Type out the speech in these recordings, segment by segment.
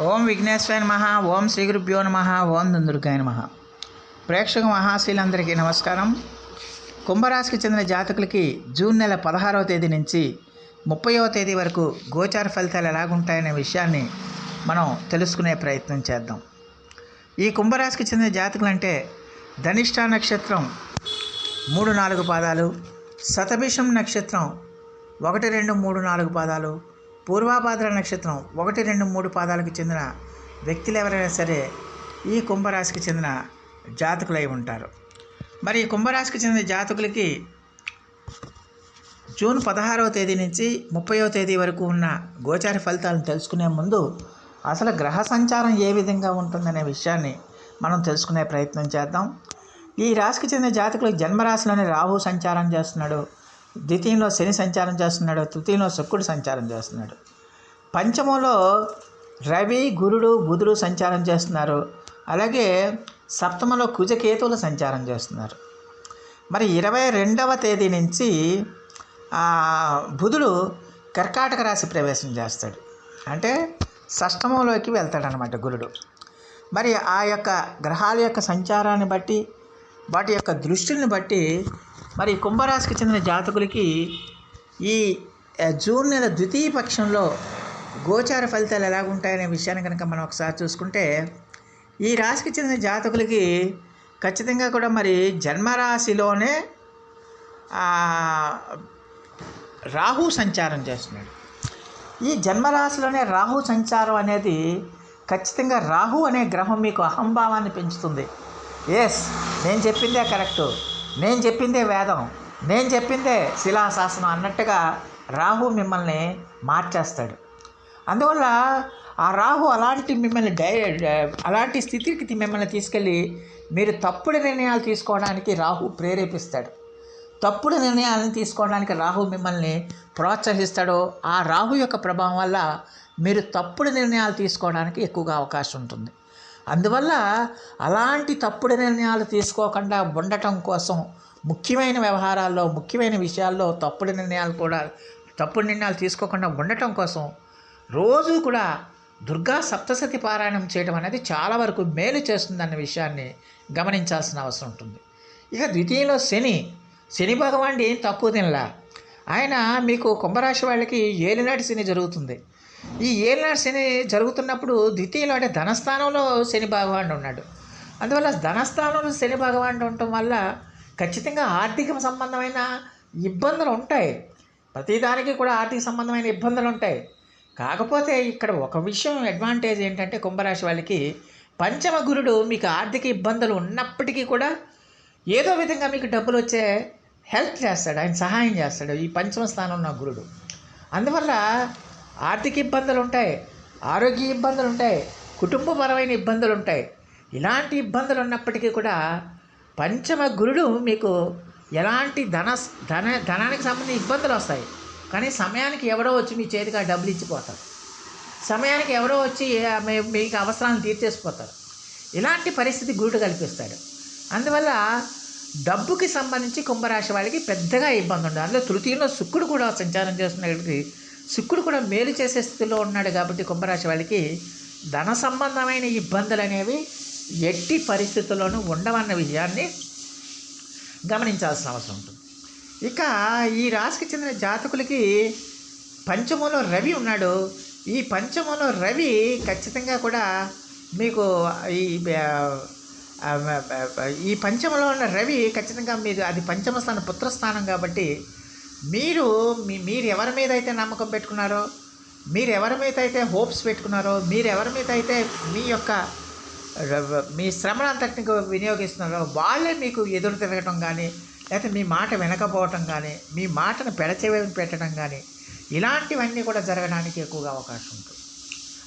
ఓం విఘ్నేశ్వరాయ నమ ఓం శ్రీ గురుభ్యో నమ ఓం దుందుర్గాయ నమ. ప్రేక్షక మహాశీలందరికీ నమస్కారం. కుంభరాశికి చెందిన జాతకులకి జూన్ నెల పదహారవ తేదీ నుంచి ముప్పైవ తేదీ వరకు గోచార ఫలితాలు ఎలాగుంటాయనే విషయాన్ని మనం తెలుసుకునే ప్రయత్నం చేద్దాం. ఈ కుంభరాశికి చెందిన జాతకులు అంటే ధనిష్ట నక్షత్రం మూడు నాలుగు పాదాలు శతభిషం నక్షత్రం ఒకటి రెండు మూడు నాలుగు పాదాలు పూర్వాభాద్ర నక్షత్రం ఒకటి రెండు మూడు పాదాలకు చెందిన వ్యక్తులు ఎవరైనా సరే ఈ కుంభరాశికి చెందిన జాతకులై ఉంటారు. మరి ఈ కుంభరాశికి చెందిన జాతకులకి జూన్ పదహారవ తేదీ నుంచి ముప్పైవ తేదీ వరకు ఉన్న గోచార ఫలితాలను తెలుసుకునే ముందు అసలు గ్రహ సంచారం ఏ విధంగా ఉంటుందనే విషయాన్ని మనం తెలుసుకునే ప్రయత్నం చేద్దాం. ఈ రాశికి చెందిన జాతకులు జన్మరాశిలోనే రాహు సంచారం చేస్తున్నాడు. ద్వితీయంలో శని సంచారం చేస్తున్నాడు తృతీయంలో శుక్రుడు సంచారం చేస్తున్నాడు. పంచమంలో రవి గురుడు బుధుడు సంచారం చేస్తున్నారు. అలాగే సప్తమంలో కుజకేతువులు సంచారం చేస్తున్నారు. మరి ఇరవై రెండవ తేదీ నుంచి బుధుడు కర్కాటక రాశి ప్రవేశం చేస్తాడు. అంటే షష్టమంలోకి వెళ్తాడనమాట గురుడు. మరి ఆ యొక్క గ్రహాల యొక్క సంచారాన్ని బట్టి వాటి యొక్క దృష్టిని బట్టి మరి కుంభరాశికి చెందిన జాతకులకి ఈ జూన్ నెల ద్వితీయ పక్షంలో గోచార ఫలితాలు ఎలాగుంటాయనే విషయాన్ని కనుక మనం ఒకసారి చూసుకుంటే ఈ రాశికి చెందిన జాతకులకి ఖచ్చితంగా కూడా మరి జన్మరాశిలోనే రాహు సంచారం చేస్తున్నాడు. ఈ జన్మరాశిలోనే రాహు సంచారం అనేది ఖచ్చితంగా రాహు అనే గ్రహం మీకు అహంభావాన్ని పెంచుతుంది. ఎస్ నేను చెప్పిందే కరెక్టు. నేను చెప్పిందే వేదం నేను చెప్పిందే శిలాశాసనం అన్నట్టుగా రాహు మిమ్మల్ని మార్చేస్తాడు. అందువల్ల ఆ రాహు అలాంటి మిమ్మల్ని డై అలాంటి స్థితికి మిమ్మల్ని తీసుకెళ్ళి మీరు తప్పుడు నిర్ణయాలు తీసుకోవడానికి రాహు ప్రేరేపిస్తాడు. తప్పుడు నిర్ణయాలను తీసుకోవడానికి రాహు మిమ్మల్ని ప్రోత్సహిస్తాడో. ఆ రాహు యొక్క ప్రభావం వల్ల మీరు తప్పుడు నిర్ణయాలు తీసుకోవడానికి ఎక్కువగా అవకాశం ఉంటుంది. అందువల్ల అలాంటి తప్పుడు నిర్ణయాలు తీసుకోకుండా ఉండటం కోసం ముఖ్యమైన వ్యవహారాల్లో ముఖ్యమైన విషయాల్లో తప్పుడు నిర్ణయాలు కూడా తప్పుడు నిర్ణయాలు తీసుకోకుండా ఉండటం కోసం రోజు కూడా దుర్గా సప్తసతి పారాయణం చేయడం అనేది చాలా వరకు మేలు చేస్తుందన్న విషయాన్ని గమనించాల్సిన అవసరం ఉంటుంది. ఇక ద్వితీయంలో శని. శని భగవానుడు ఏం తక్కువ తినలా. ఆయన మీకు కుంభరాశి వాళ్ళకి ఏలినాటి శని జరుగుతుంది. ఈ ఏళ్ళ శని జరుగుతున్నప్పుడు ద్వితీయంలో అంటే ధనస్థానంలో శని భగవానుడు ఉన్నాడు. అందువల్ల ధనస్థానంలో శని భగవానుడు ఉండటం వల్ల ఖచ్చితంగా ఆర్థిక సంబంధమైన ఇబ్బందులు ఉంటాయి. ప్రతిదానికి కూడా ఆర్థిక సంబంధమైన ఇబ్బందులు ఉంటాయి. కాకపోతే ఇక్కడ ఒక విషయం అడ్వాంటేజ్ ఏంటంటే కుంభరాశి వాళ్ళకి పంచమ గురుడు మీకు ఆర్థిక ఇబ్బందులు ఉన్నప్పటికీ కూడా ఏదో విధంగా మీకు డబ్బులు వచ్చే హెల్ప్ చేస్తాడు ఆయన సహాయం చేస్తాడు ఈ పంచమ స్థానంలో ఉన్న గురుడు. అందువల్ల ఆర్థిక ఇబ్బందులు ఉంటాయి ఆరోగ్య ఇబ్బందులు ఉంటాయి కుటుంబపరమైన ఇబ్బందులు ఉంటాయి. ఇలాంటి ఇబ్బందులు ఉన్నప్పటికీ కూడా పంచమ గురుడు మీకు ఎలాంటి ధన ధన ధనానికి సంబంధించిన ఇబ్బందులు వస్తాయి. కానీ సమయానికి ఎవరో వచ్చి మీ చేతికి ఆ డబ్బులు ఇచ్చిపోతారు. సమయానికి ఎవరో వచ్చి మీకు అవసరాలను తీర్చేసిపోతారు. ఇలాంటి పరిస్థితి గురుడు కల్పిస్తాడు. అందువల్ల డబ్బుకి సంబంధించి కుంభరాశి వాళ్ళకి పెద్దగా ఇబ్బంది ఉండదు. అందులో తృతీయంలో శుక్రుడు కూడా సంచారం చేస్తున్నప్పటికీ శుక్రుడు కూడా మేలు చేసే స్థితిలో ఉన్నాడు కాబట్టి కుంభరాశి వాళ్ళకి ధన సంబంధమైన ఇబ్బందులు అనేవి ఎట్టి పరిస్థితుల్లోనూ ఉండవన్న విషయాన్ని గమనించాల్సిన అవసరం ఉంటుంది. ఇక ఈ రాశికి చెందిన జాతకులకి పంచమంలో రవి ఉన్నాడు. ఈ పంచమంలో రవి ఖచ్చితంగా కూడా మీకు ఈ ఈ పంచమలో ఉన్న రవి ఖచ్చితంగా మీరు అది పంచమ స్థానం పుత్రస్థానం కాబట్టి మీరు మీ మీరు ఎవరి మీద అయితే నమ్మకం పెట్టుకున్నారో మీరు ఎవరి మీద అయితే హోప్స్ పెట్టుకున్నారో మీరు ఎవరి మీద అయితే మీ యొక్క మీ శ్రమను అంతటిని వినియోగిస్తున్నారో వాళ్ళే మీకు ఎదురు తిరగటం కానీ లేకపోతే మీ మాట వినకపోవటం కానీ మీ మాటను పెడచెవి పెట్టడం కానీ ఇలాంటివన్నీ కూడా జరగడానికి ఎక్కువగా అవకాశం ఉంటుంది.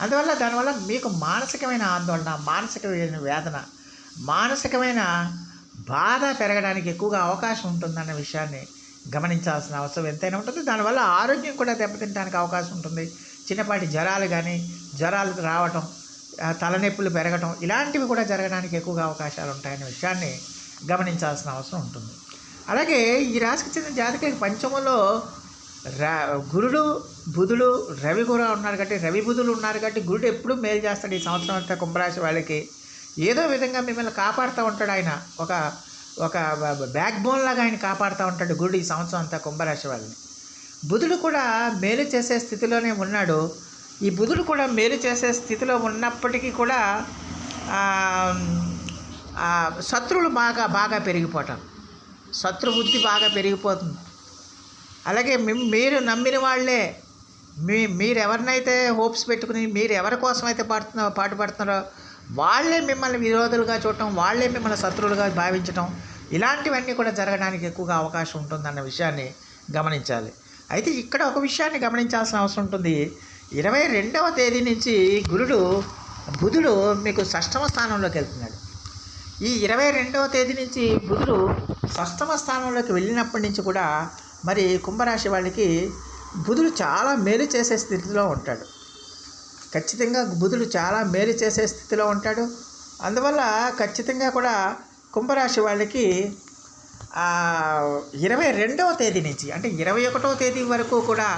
అందువల్ల దానివల్ల మీకు మానసికమైన ఆందోళన మానసికమైన వేదన మానసికమైన బాధ పెరగడానికి ఎక్కువగా అవకాశం ఉంటుందన్న విషయాన్ని గమనించాల్సిన అవసరం ఎంతైనా ఉంటుంది. దానివల్ల ఆరోగ్యం కూడా దెబ్బతింటానికి అవకాశం ఉంటుంది. చిన్నపాటి జ్వరాలు కానీ జ్వరాలు రావటం తలనొప్పులు పెరగటం ఇలాంటివి కూడా జరగడానికి ఎక్కువగా అవకాశాలు ఉంటాయనే విషయాన్ని గమనించాల్సిన అవసరం ఉంటుంది. అలాగే ఈ రాశికి చెందిన జాతకులకి పంచమంలో రా గురుడు బుధుడు రవి కూడా ఉన్నారు కాబట్టి రవి బుధులు ఉన్నారు కాబట్టి గురుడు ఎప్పుడు మేలు చేస్తాడు. ఈ సంవత్సరం అంతా కుంభరాశి వాళ్ళకి. ఏదో విధంగా మిమ్మల్ని కాపాడుతూ ఉంటాడు ఆయన. ఒక ఒక బ్యాక్ బోన్ లాగా ఆయన కాపాడుతూ ఉంటాడు గురుడు ఈ సంవత్సరం అంతా కుంభరాశి వాళ్ళని. బుధుడు కూడా మేలు చేసే స్థితిలోనే ఉన్నాడు. ఈ బుధుడు కూడా మేలు చేసే స్థితిలో ఉన్నప్పటికీ కూడా శత్రువులు బాగా బాగా పెరిగిపోవటం శత్రు బుద్ధి బాగా పెరిగిపోతుంది. అలాగే మీరు నమ్మిన వాళ్ళే మీ మీరు ఎవరినైతే హోప్స్ పెట్టుకుని మీరు ఎవరి కోసం అయితే పాడుతున్నా పాటుపడుతున్నారో వాళ్ళే మిమ్మల్ని విరోధులుగా చూడటం వాళ్ళే మిమ్మల్ని శత్రువులుగా భావించటం ఇలాంటివన్నీ కూడా జరగడానికి ఎక్కువగా అవకాశం ఉంటుందన్న విషయాన్ని గమనించాలి. అయితే ఇక్కడ ఒక విషయాన్ని గమనించాల్సిన అవసరం ఉంటుంది. ఇరవై రెండవ తేదీ నుంచి గురుడు బుధుడు మీకు షష్టమ స్థానంలోకి వెళ్తున్నాడు. ఈ ఇరవై రెండవ తేదీ నుంచి బుధుడు షష్టమ స్థానంలోకి వెళ్ళినప్పటి నుంచి కూడా మరి కుంభరాశి వాళ్ళకి బుధుడు చాలా మేలు చేసే స్థితిలో ఉంటాడు. ఖచ్చితంగా బుధుడు చాలా మేలు చేసే స్థితిలో ఉంటాడు. అందువల్ల ఖచ్చితంగా కూడా కుంభరాశి వాళ్ళకి ఇరవై రెండవ తేదీ నుంచి అంటే ఇరవై ఒకటవ తేదీ వరకు కూడా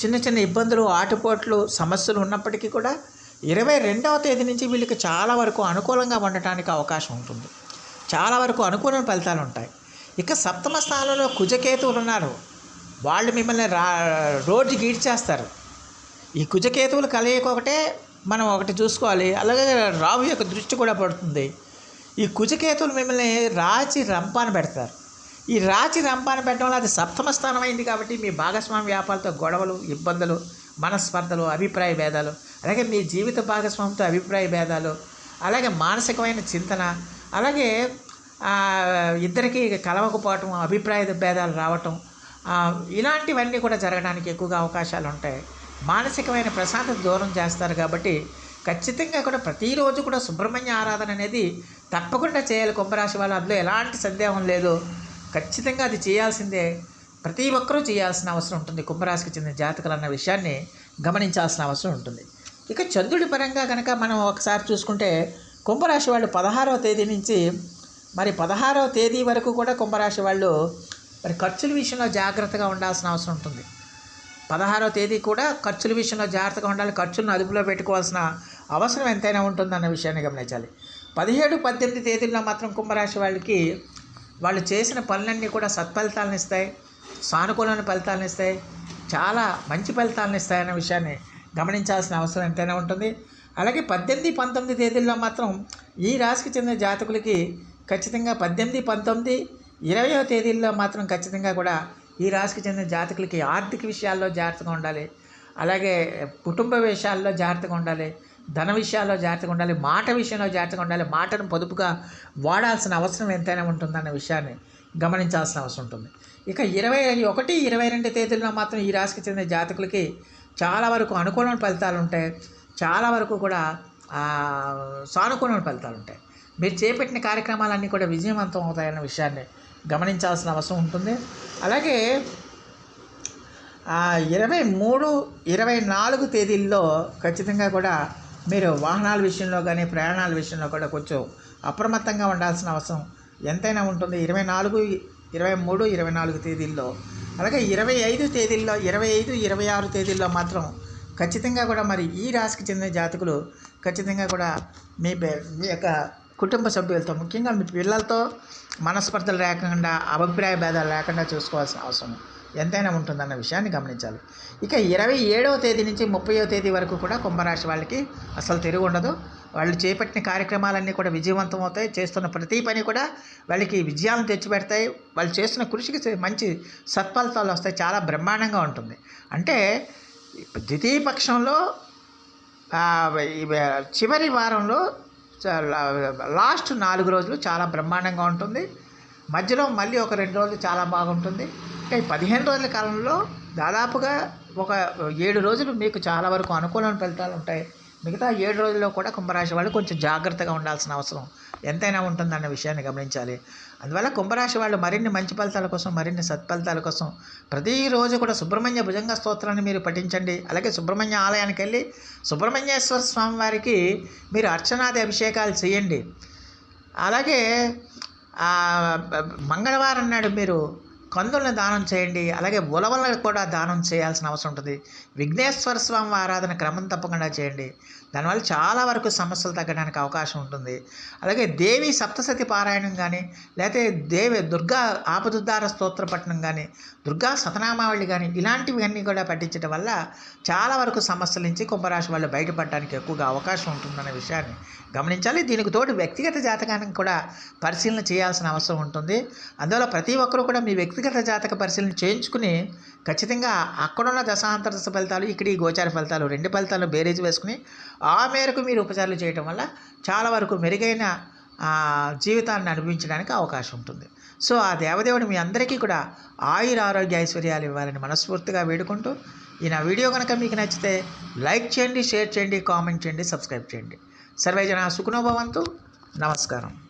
చిన్న చిన్న ఇబ్బందులు ఆటుపోట్లు సమస్యలు ఉన్నప్పటికీ కూడా ఇరవై రెండవ తేదీ నుంచి వీళ్ళకి చాలా వరకు అనుకూలంగా ఉండటానికి అవకాశం ఉంటుంది. చాలా వరకు అనుకూల ఫలితాలు ఉంటాయి. ఇక సప్తమ స్థానంలో కుజకేతువులు ఉన్నారు. వాళ్ళు మిమ్మల్ని రా రోడ్డు గీడ్చేస్తారు ఈ కుజకేతువులు కలయిక ఒకటే మనం ఒకటి చూసుకోవాలి. అలాగే రాహు యొక్క దృష్టి కూడా పడుతుంది. ఈ కుజకేతువులు మిమ్మల్ని రాచి రంపాన పెడతారు. ఈ రాచి రంపాన పెట్టడం వల్ల అది సప్తమ స్థానం అయింది కాబట్టి మీ భాగస్వామి వ్యాపారాలతో గొడవలు ఇబ్బందులు మనస్పర్ధలు అభిప్రాయ భేదాలు అలాగే మీ జీవిత భాగస్వామితో అభిప్రాయ భేదాలు అలాగే మానసికమైన చింతన అలాగే ఇద్దరికీ ఇద్దరికి కలవకపోవటం అభిప్రాయ భేదాలు రావటం ఇలాంటివన్నీ కూడా జరగడానికి ఎక్కువగా అవకాశాలు ఉంటాయి మానసికమైన ప్రశాంతత దూరం చేస్తారు కాబట్టి ఖచ్చితంగా కూడా ప్రతిరోజు కూడా సుబ్రహ్మణ్య ఆరాధన అనేది తప్పకుండా చేయాలి కుంభరాశి వాళ్ళు. అందులో ఎలాంటి సందేహం లేదు. ఖచ్చితంగా అది చేయాల్సిందే. ప్రతి ఒక్కరూ చేయాల్సిన అవసరం ఉంటుంది. కుంభరాశికి చెందిన జాతకులు అన్న విషయాన్ని గమనించాల్సిన అవసరం ఉంటుంది. ఇక చంద్రుడి పరంగా కనుక మనం ఒకసారి చూసుకుంటే కుంభరాశి వాళ్ళు పదహారవ తేదీ నుంచి మరి పదహారవ తేదీ వరకు కూడా కుంభరాశి వాళ్ళు మరి ఖర్చుల విషయంలో జాగ్రత్తగా ఉండాల్సిన అవసరం ఉంటుంది. పదహారవ తేదీ కూడా ఖర్చుల విషయంలో జాగ్రత్తగా ఉండాలి ఖర్చులను అదుపులో పెట్టుకోవాల్సిన అవసరం ఎంతైనా ఉంటుందన్న విషయాన్ని గమనించాలి. పదిహేడు పద్దెనిమిది తేదీల్లో మాత్రం కుంభరాశి వాళ్ళకి వాళ్ళు చేసిన పనులన్నీ కూడా సత్ఫలితాలను ఇస్తాయి సానుకూలమైన ఫలితాలను ఇస్తాయి చాలా మంచి ఫలితాలను ఇస్తాయన్న విషయాన్ని గమనించాల్సిన అవసరం ఎంతైనా ఉంటుంది. అలాగే పద్దెనిమిది పంతొమ్మిది తేదీల్లో మాత్రం ఈ రాశికి చెందిన జాతకులకి ఖచ్చితంగా పద్దెనిమిది పంతొమ్మిది ఇరవయో తేదీల్లో మాత్రం ఖచ్చితంగా కూడా ఈ రాశికి చెందిన జాతకులకి ఆర్థిక విషయాల్లో జాగ్రత్తగా ఉండాలి. అలాగే కుటుంబ విషయాల్లో జాగ్రత్తగా ఉండాలి. ధన విషయాల్లో జాగ్రత్తగా ఉండాలి. మాట విషయంలో జాగ్రత్తగా ఉండాలి. మాటను పొదుపుగా వాడాల్సిన అవసరం ఎంతైనా ఉంటుందన్న విషయాన్ని గమనించాల్సిన అవసరం ఉంటుంది. ఇక ఇరవై ఒకటి ఇరవై రెండు తేదీల్లో మాత్రం ఈ రాశికి చెందిన జాతకులకి చాలా వరకు అనుకూలమైన ఫలితాలు ఉంటాయి. చాలా వరకు కూడా సానుకూలమైన ఫలితాలు ఉంటాయి. మీరు చేపట్టిన కార్యక్రమాలన్నీ కూడా విజయవంతం అవుతాయన్న విషయాన్ని గమనించాల్సిన అవసరం ఉంటుంది. అలాగే ఇరవై మూడు ఇరవై నాలుగు తేదీల్లో ఖచ్చితంగా కూడా మీరు వాహనాల విషయంలో కానీ ప్రయాణాల విషయంలో కూడా కొంచెం అప్రమత్తంగా ఉండాల్సిన అవసరం ఎంతైనా ఉంటుంది. ఇరవై నాలుగు ఇరవై మూడు ఇరవై నాలుగు తేదీల్లో. అలాగే ఇరవై ఐదు తేదీల్లో ఇరవై ఐదు ఇరవై ఆరు తేదీల్లో మాత్రం ఖచ్చితంగా కూడా మరి ఈ రాశికి చెందిన జాతకులు ఖచ్చితంగా కూడా మీ మీ యొక్క కుటుంబ సభ్యులతో ముఖ్యంగా మీ పిల్లలతో మనస్పర్ధలు లేకుండా అభిప్రాయ భేదాలు లేకుండా చూసుకోవాల్సిన అవసరం ఎంతైనా ఉంటుందన్న విషయాన్ని గమనించాలి. ఇక ఇరవై ఏడవ తేదీ నుంచి ముప్పైవ తేదీ వరకు కూడా కుంభరాశి వాళ్ళకి అసలు తిరుగు ఉండదు. వాళ్ళు చేపట్టిన కార్యక్రమాలన్నీ కూడా విజయవంతం అవుతాయి. చేస్తున్న ప్రతి పని కూడా వాళ్ళకి విజయాలను తెచ్చిపెడతాయి. వాళ్ళు చేస్తున్న కృషికి మంచి సత్ఫలితాలు వస్తాయి. చాలా బ్రహ్మాండంగా ఉంటుంది. అంటే ద్వితీయ పక్షంలో చివరి వారంలో లాస్ట్ నాలుగు రోజులు చాలా బ్రహ్మాండంగా ఉంటుంది. మధ్యలో మళ్ళీ ఒక రెండు రోజులు చాలా బాగుంటుంది. ఇంకా ఈ పదిహేను రోజుల కాలంలో దాదాపుగా ఒక ఏడు రోజులు మీకు చాలా వరకు అనుకూలమైన ఫలితాలు ఉంటాయి. మిగతా ఏడు రోజుల్లో కూడా కుంభరాశి వాళ్ళు కొంచెం జాగ్రత్తగా ఉండాల్సిన అవసరం. ఎంతైనా ఉంటుందన్న విషయాన్ని గమనించాలి. అందువల్ల కుంభరాశి వాళ్ళు మరిన్ని మంచి ఫలితాల కోసం మరిన్ని సత్ఫలితాల కోసం ప్రతిరోజు కూడా సుబ్రహ్మణ్య భుజంగ స్తోత్రాన్ని మీరు పఠించండి. అలాగే సుబ్రహ్మణ్య ఆలయానికి వెళ్ళి సుబ్రహ్మణ్యేశ్వర స్వామి వారికి మీరు అర్చనాది అభిషేకాలు చేయండి. అలాగే మంగళవారం నాడు మీరు కందులను దానం చేయండి అలాగే ఉలవలను కూడా దానం చేయాల్సిన అవసరం ఉంటుంది. విఘ్నేశ్వర స్వామి ఆరాధన క్రమం తప్పకుండా చేయండి. దానివల్ల చాలా వరకు సమస్యలు తగ్గడానికి అవకాశం ఉంటుంది. అలాగే దేవి సప్తసతి పారాయణం కానీ లేకపోతే దేవి దుర్గా ఆపదుద్దార స్తోత్ర పట్టణం కానీ దుర్గా సతనామావళి కానీ ఇలాంటివన్నీ కూడా పఠించడం వల్ల చాలా వరకు సమస్యల నుంచి కుంభరాశి వాళ్ళు బయటపడడానికి ఎక్కువగా అవకాశం ఉంటుందనే విషయాన్ని గమనించాలి. దీనికి తోడు వ్యక్తిగత జాతకానికి కూడా పరిశీలన చేయాల్సిన అవసరం ఉంటుంది. అందువల్ల ప్రతి ఒక్కరూ కూడా మీ వ్యక్తిగత జాతక పరిశీలన చేయించుకుని ఖచ్చితంగా అక్కడున్న దశాంతర దశ ఫలితాలు ఇక్కడ ఈ గోచార ఫలితాలు రెండు ఫలితాలు బేరేజ్ వేసుకుని ఆ మేరకు మీరు ఉపచారాలు చేయటం వల్ల చాలా వరకు మెరుగైన జీవితాన్ని అనుభవించడానికి అవకాశం ఉంటుంది. సో ఆ దేవదేవుడు మీ అందరికీ కూడా ఆయుర ఆరోగ్య ఐశ్వర్యాలు ఇవ్వాలని మనస్ఫూర్తిగా వేడుకుంటూ ఈ నా వీడియో కనుక మీకు నచ్చితే లైక్ చేయండి షేర్ చేయండి కామెంట్ చేయండి సబ్స్క్రైబ్ చేయండి. సర్వేజన సుఖనోభవంతు నమస్కారం.